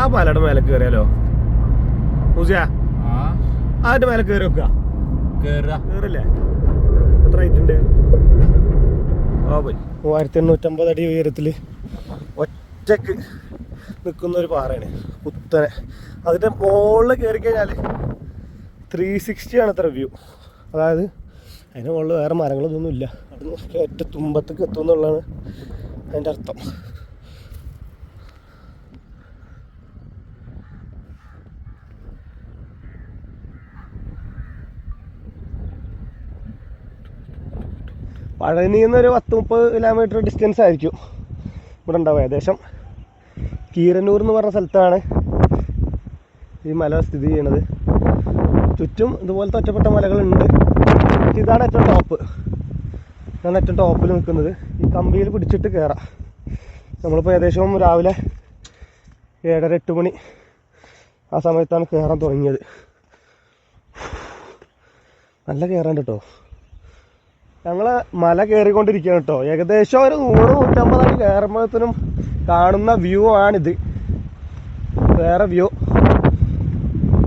ആ പാലയുടെ മേലെ കയറിയാലോ പൂജയാ അതിന്റെ മേലെ കയറി വെക്കുക കയറില്ലേ എത്ര ഹൈറ്റ് ഉണ്ട്? ആ പോയി. മൂവായിരത്തി എണ്ണൂറ്റമ്പത് അടി ഉയരത്തിൽ ഒറ്റയ്ക്ക് നിൽക്കുന്ന ഒരു പാറയാണ്. കുത്തനെ. അതിന്റെ മുകളിൽ കയറി കഴിഞ്ഞാൽ ത്രീ സിക്സ്റ്റി ആണ് അത്ര വ്യൂ അതായത് അതിന്റെ മുകളിൽ വേറെ മരങ്ങളൊന്നും ഇല്ല. അവിടെ നോക്കിയാൽ ഒറ്റ തുമ്പത്തേക്ക് എത്തും എന്നുള്ളതാണ് അതിന്റെ അർത്ഥം. പഴനിയിൽ നിന്ന് ഒരു പത്ത് മുപ്പത് കിലോമീറ്റർ ഡിസ്റ്റൻസ് ആയിരിക്കും. ഇവിടെ ഉണ്ടാവും ഏകദേശം കീരന്നൂർ എന്ന് പറഞ്ഞ സ്ഥലത്താണ് ഈ മല സ്ഥിതി ചെയ്യണത് ചുറ്റും ഇതുപോലത്തെ ഒറ്റപ്പെട്ട മലകളുണ്ട്. ഇതാണ് ഏറ്റവും ടോപ്പ് ഇതാണ് ഏറ്റവും ടോപ്പിൽ നിൽക്കുന്നത്. ഈ കമ്പിയിൽ പിടിച്ചിട്ട് കയറാം നമ്മളിപ്പോൾ ഏകദേശം രാവിലെ ഏഴര എട്ട് മണി ആ സമയത്താണ് കയറാൻ തുടങ്ങിയത്. നല്ല കയറാണ്ട് കേട്ടോ ഞങ്ങൾ മല കയറിക്കൊണ്ടിരിക്കുകയാണ് കേട്ടോ ഏകദേശം ഒരു നൂറ് നൂറ്റമ്പത് അടി കയറുമ്പോഴത്തേനും കാണുന്ന വ്യൂ ആണിത്. വേറെ വ്യൂ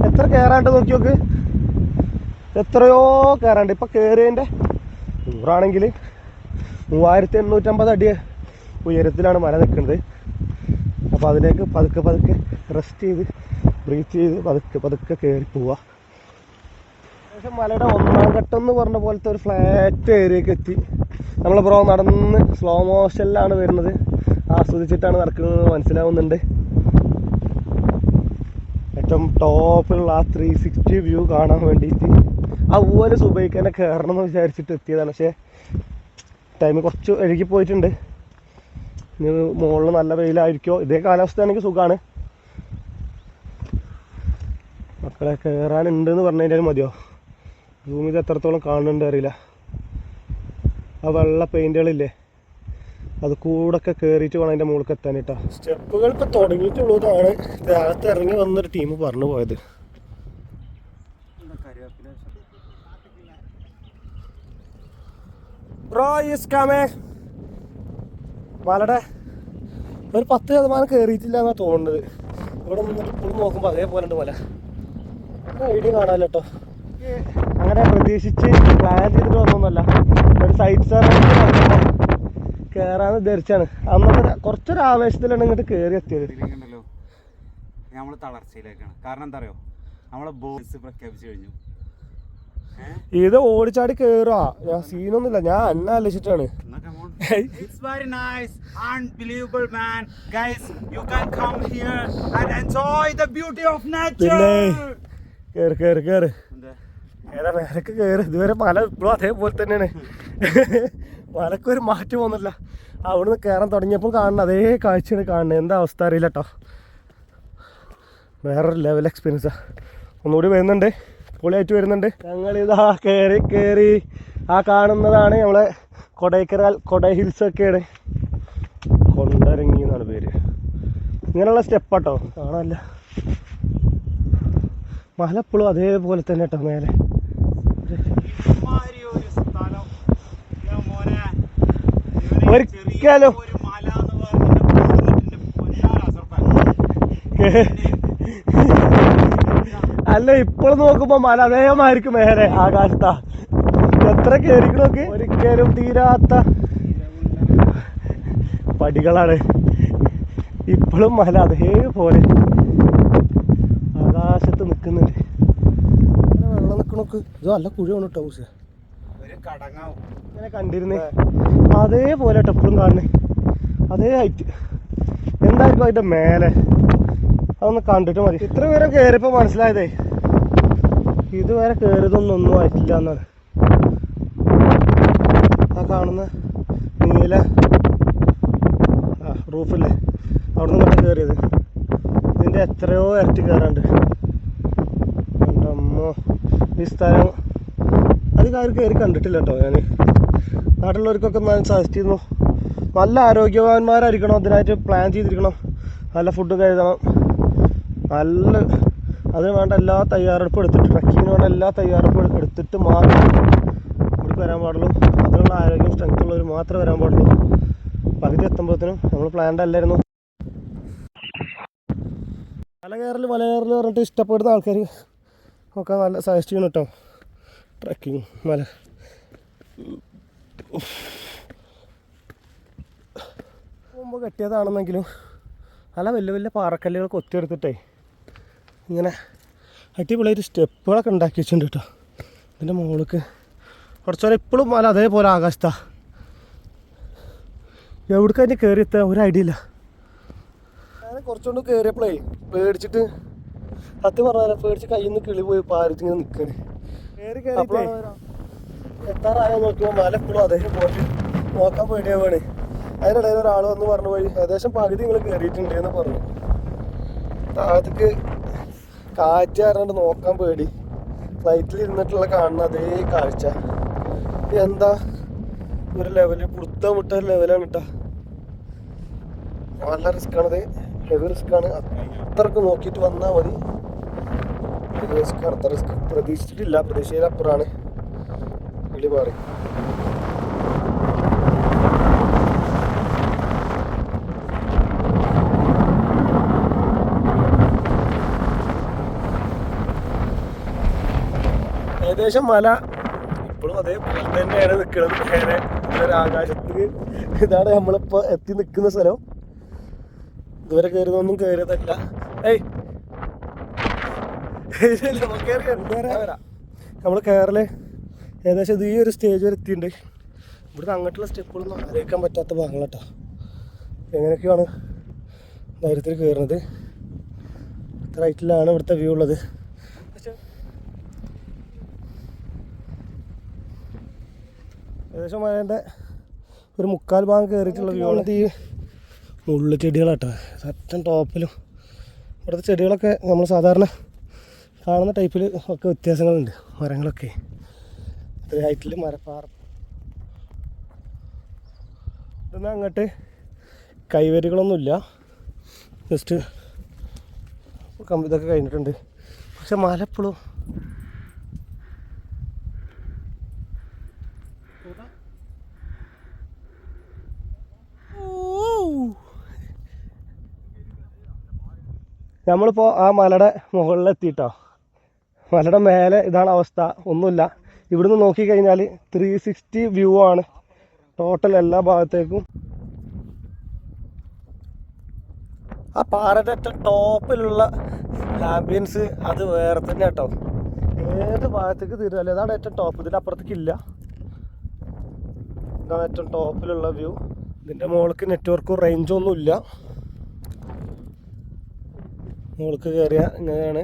എത്ര കയറാണ്ട് നോക്കി നോക്ക്. എത്രയോ കയറാണ്ട്. ഇപ്പൊ കയറിയതിന്റെ നൂറാണെങ്കിൽ മൂവായിരത്തി എണ്ണൂറ്റമ്പത് അടി ഉയരത്തിലാണ് മല നിൽക്കുന്നത്. അപ്പോൾ അതിലേക്ക് പതുക്കെ പതുക്കെ റെസ്റ്റ് ചെയ്ത് ബ്രീത്ത് ചെയ്ത് പതുക്കെ പതുക്കെ കയറി പോവാ. ഏകദേശം മലയുടെ ഒന്നാം ഘട്ടം എന്ന് പറഞ്ഞ പോലത്തെ ഒരു ഫ്ലാറ്റ് ഏരിയക്ക് എത്തി. നമ്മൾ ബ്രോ നടന്ന് സ്ലോ മോഷനിലാണ് വരുന്നത്. ആസ്വദിച്ചിട്ടാണ് നടക്കുന്നത് മനസ്സിലാവുന്നുണ്ട്. ഏറ്റവും ടോപ്പിലുള്ള ആ ത്രീ സിക്സ്റ്റി വ്യൂ കാണാൻ വേണ്ടിയിട്ട് അതുപോലെ സുബൈക്ക് തന്നെ കയറണം എന്ന് വിചാരിച്ചിട്ട് എത്തിയതാണ്. പക്ഷേ ടൈം കുറച്ച് ഒഴുകി പോയിട്ടുണ്ട്. ഇനി മുകളിൽ നല്ല വെയിലായിരിക്കോ? ഇതേ കാലാവസ്ഥ ആണെങ്കിൽ സുഖമാണ് മക്കളെ കയറാനുണ്ട് എന്ന് പറഞ്ഞതിന്റെ മതിയോ? ഇത് എത്രത്തോളം കാണുന്നുണ്ട് അറിയില്ല. ആ വെള്ള പെയിന്റുകളില്ലേ അത് കൂടൊക്കെ കയറിയിട്ട് വേണം അതിന്റെ മുകളിൽ എത്താൻ കേട്ടോ. സ്റ്റെപ്പുകൾ ഇപ്പൊ തുടങ്ങിയിട്ടുള്ളതാണ് രാത്രി ഇറങ്ങി വന്നൊരു ടീം പറഞ്ഞു പോയത്. ബ്രോ ഒരു പത്ത് ശതമാനം കയറിയിട്ടില്ല എന്നാ തോന്നുന്നത്. ഇവിടെ നിന്നിട്ട് ഫുൾ നോക്കുമ്പോൾ അതേപോലെ ഉണ്ട് മല ഐഡിയ കാണാമല്ലോ കേട്ടോ. അങ്ങനെ പ്രതീക്ഷിച്ച് പ്ലാൻ ചെയ്തിട്ട് വന്നൊന്നുമല്ല. ഒരു സൈറ്റ് സർവീസ് കയറാന്ന് ധരിച്ചാണ് അന്നത്തെ കുറച്ചൊരു ആവേശത്തിലാണ് ഇങ്ങോട്ട് കയറി എത്തിയത്. നമ്മൾ തളർച്ചയിലേക്കാണ്. കാരണം എന്താ അറിയോ? നമ്മളെ ബോസ് പ്രഖ്യാപിച്ചു കഴിഞ്ഞു. ഇത് ഓടിച്ചാടി കേറുവാ. ഞാൻ സീനൊന്നുമില്ല ഞാൻ അന്ന ആലോചിച്ചിട്ടാണ്. It's very nice, unbelievable man. Guys, you can come here and enjoy the beauty of nature. കയറി കയറി എന്താ? ഏതാ മേലക്ക് കയറി ഇതുവരെ മല ഇപ്പോഴും അതേപോലെ തന്നെയാണ്. മലക്കൊരു മാറ്റം വന്നില്ല. അവിടുന്ന് കയറാൻ തുടങ്ങിയപ്പോൾ കാണുന്ന അതേ കാഴ്ചയാണ് കാണുന്നത്. എന്താ അവസ്ഥ അറിയില്ല കേട്ടോ വേറൊരു ലെവൽ എക്സ്പീരിയൻസാ ഒന്നുകൂടി വരുന്നുണ്ട്. പൊളിയായിട്ട് വരുന്നുണ്ട്. ഞങ്ങൾ ഇതാ കയറി കയറി ആ കാണുന്നതാണ് നമ്മളെ കൊടൈക്കനാൽ കൊടൈ ഹിൽസ് ഒക്കെയാണ്. കൊണ്ടരങ്ങി എന്നാണ് പേര്. ഇങ്ങനെയുള്ള സ്റ്റെപ്പാട്ടോ കാണാനല്ല. മലപ്പുളും അതേപോലെ തന്നെ കേട്ടോ മേലെ. ഒരു സ്ഥലം. മോനെ, ഒരിക്കലും. ചെറിയ ഒരു മല എന്ന് പറഞ്ഞിട്ട് പൊന്നാര അസർപ്പാൻ. അല്ല ഇപ്പോൾ നോക്കുമ്പോ മല അതേമായിരിക്കും മേലെ ആകാശത്താ എത്ര കേറിക്കണോക്ക് ഒരിക്കലും തീരാത്ത പടികളാണ് ഇപ്പോഴും മല അതേപോലെ ആകാശത്ത് നിൽക്കുന്നുണ്ട് നിൽക്കണോക്ക് ഇത് നല്ല കുഴിയാണ് കേട്ടോ ഊസ് ഇങ്ങനെ കണ്ടിരുന്നേ. അതേപോലെ കേട്ടോ കാണുന്നേ. അതേ ഹൈറ്റ് എന്തായിരിക്കും അതിന്റെ മേലെ? അതൊന്ന് കണ്ടിട്ട് മതി. ഇത്ര പേരെ കേറിപ്പോ മനസ്സിലായതേ. ഇതുവരെ കയറിയതൊന്നും ഒന്നും ആയിട്ടില്ല എന്നാണ്. ആ കാണുന്ന നീല ആ റൂഫല്ലേ? അവിടെ നിന്ന് കയറിയത് ഇതിന്റെ എത്രയോ ഇരട്ടി കയറാണ്ട് സ്ഥലം അധികം ആരും കയറി കണ്ടിട്ടില്ല കേട്ടോ ഞാൻ. നാട്ടിലുള്ളവർക്കൊക്കെ ഞാൻ സജസ്റ്റ് ചെയ്യുന്നു. നല്ല ആരോഗ്യവാന്മാരായിരിക്കണം അതിനായിട്ട് പ്ലാൻ ചെയ്തിരിക്കണം. നല്ല ഫുഡ് കരുതണം നല്ല അതിന് വേണ്ട എല്ലാ തയ്യാറെടുപ്പും എടുത്തിട്ട് ട്രക്കിങ്ങിന് വേണ്ട എല്ലാ തയ്യാറെടുപ്പും എടുത്തിട്ട് മാത്രം ഇവിടേക്ക് വരാൻ പാടുള്ളൂ. അതിനുള്ള ആരോഗ്യം സ്ട്രെങ്ത് ഉള്ളവർ മാത്രമേ വരാൻ പാടുള്ളൂ. പകുതി എത്തുമ്പോഴത്തേനും നമ്മൾ പ്ലാൻഡ് അല്ലായിരുന്നു. മല കയറൽ മല കയറൽ പറഞ്ഞിട്ട് ഇഷ്ടപ്പെടുന്ന ആൾക്കാർ ഒക്കെ നല്ല സജസ്റ്റ് ചെയ്യണം കേട്ടോ ട്രക്കിങ് മല മുമ്പ് കെട്ടിയതാണെന്നെങ്കിലും നല്ല വലിയ വലിയ പാറക്കല്ലുകൾ കൊത്തിയെടുത്തിട്ടേ ഇങ്ങനെ അടിപൊളിയായിട്ട് സ്റ്റെപ്പുകളൊക്കെ ഉണ്ടാക്കി വെച്ചിട്ടുണ്ട് കേട്ടോ ഇതിന്റെ മുകളിലേക്ക് കുറച്ചുകൂടെ ഇപ്പോഴും മല അതേപോലെ ആകാശത്താ. എവിടേക്ക് അതിന് കയറി എത്താൻ ഒരു ഐഡിയ ഇല്ല. ഞാൻ കുറച്ചുകൊണ്ട് കയറിയപ്പോഴേ പേടിച്ചിട്ട് സത്യം പറഞ്ഞാൽ പേടിച്ച് കയ്യിൽ നിന്ന് കിളി പോയി പാരിച്ച് ഇങ്ങനെ നിൽക്കണേ എത്താറായോ നോക്കുമ്പോൾ മല എപ്പോഴും അതേപോലെ നോക്കാൻ പേടിയാവാണ് അതിനിടയിൽ ഒരാൾ വന്ന് പറഞ്ഞു പോയി ഏകദേശം പകുതി നിങ്ങൾ കയറിയിട്ടുണ്ട് എന്ന് പറഞ്ഞു. താഴത്തേക്ക് കാറ്റ് കാരണം നോക്കാൻ പേടി. ഫ്ലൈറ്റിൽ ഇരുന്നിട്ടുള്ള കാണുന്ന അതേ കാഴ്ച. എന്താ? ഒരു ലെവൽ പുടുത്തം മുട്ട ഒരു ലെവലാണ് കേട്ടോ നല്ല റിസ്ക് ആണത്. ഹെവി റിസ്ക് ആണ്. അത്രയ്ക്ക് നോക്കിയിട്ട് വന്നാൽ മതി. ഹെവി റിസ്ക് അത്ര റിസ്ക് പ്രതീക്ഷിച്ചിട്ടില്ല. പ്രതീക്ഷയിലപ്പുറമാണ് വിളി മാറി ഏകദേശം മല ഇപ്പോഴും അതേപോലെ തന്നെയാണ് നിൽക്കുന്നത് നേരെ ഒരു ആകാശത്ത് ഇതാണ് നമ്മളിപ്പോൾ എത്തി നിൽക്കുന്ന സ്ഥലം. ഇതുവരെ കയറുന്നൊന്നും കയറിയതല്ല. ഏയ്. നമ്മൾ കയറൽ ഏകദേശം ഇത് ഈ ഒരു സ്റ്റേജ് വരെ എത്തിയിട്ടുണ്ട്. ഇവിടുന്ന് അങ്ങോട്ടുള്ള സ്റ്റെപ്പുകളൊന്നും ആലോചിക്കാൻ പറ്റാത്ത ഭാഗങ്ങളാട്ടോ. എങ്ങനെയൊക്കെയാണ് ധൈര്യത്തിൽ കയറുന്നത് ഇത്ര ഹൈറ്റിലാണ് ഇവിടുത്തെ വ്യൂ ഉള്ളത്. ഏകദേശം മഴേന്റെ ഒരു മുക്കാൽ ഭാഗം കയറിയിട്ടുള്ള വ്യൂ ആണ്. ഈ മുള്ളു ചെടികളാട്ടോ. സത്യം ടോപ്പിലും ഇവിടുത്തെ ചെടികളൊക്കെ നമ്മൾ സാധാരണ കാണുന്ന ടൈപ്പിൽ ഒക്കെ വ്യത്യാസങ്ങളുണ്ട്. മരങ്ങളൊക്കെ. ഇത്ര ഹൈറ്റിൽ മരപ്പാറ. ഇതൊന്നും അങ്ങോട്ട് കൈവരികളൊന്നുമില്ല. ജസ്റ്റ് കമ്പിതൊക്കെ കഴിഞ്ഞിട്ടുണ്ട്. പക്ഷെ മല എപ്പോഴും നമ്മളിപ്പോൾ ആ മലയുടെ മുകളിലെത്തിയിട്ടോ മലയുടെ മേലെ ഇതാണ് അവസ്ഥ. ഒന്നുമില്ല. ഇവിടുന്ന് നോക്കിക്കഴിഞ്ഞാൽ ത്രീ സിക്സ്റ്റി വ്യൂ ആണ്. ടോട്ടൽ എല്ലാ ഭാഗത്തേക്കും. ആ പാറയുടെ ടോപ്പിലുള്ള ആംബിയൻസ് അത് വേറെ തന്നെ കേട്ടോ. ഏത് ഭാഗത്തേക്ക് തീരുമല്ലോ അതാണ് ഏറ്റവും ടോപ്പ് ഇതിന്റെ അപ്പുറത്തേക്ക് ഇല്ല ഇതാണ് ഏറ്റവും ടോപ്പിലുള്ള വ്യൂ ഇതിന്റെ മുകൾക്ക് നെറ്റ്വർക്കും റേഞ്ചൊന്നും ഇല്ല മുകൾക്ക് കയറിയ ഇങ്ങനെയാണ്.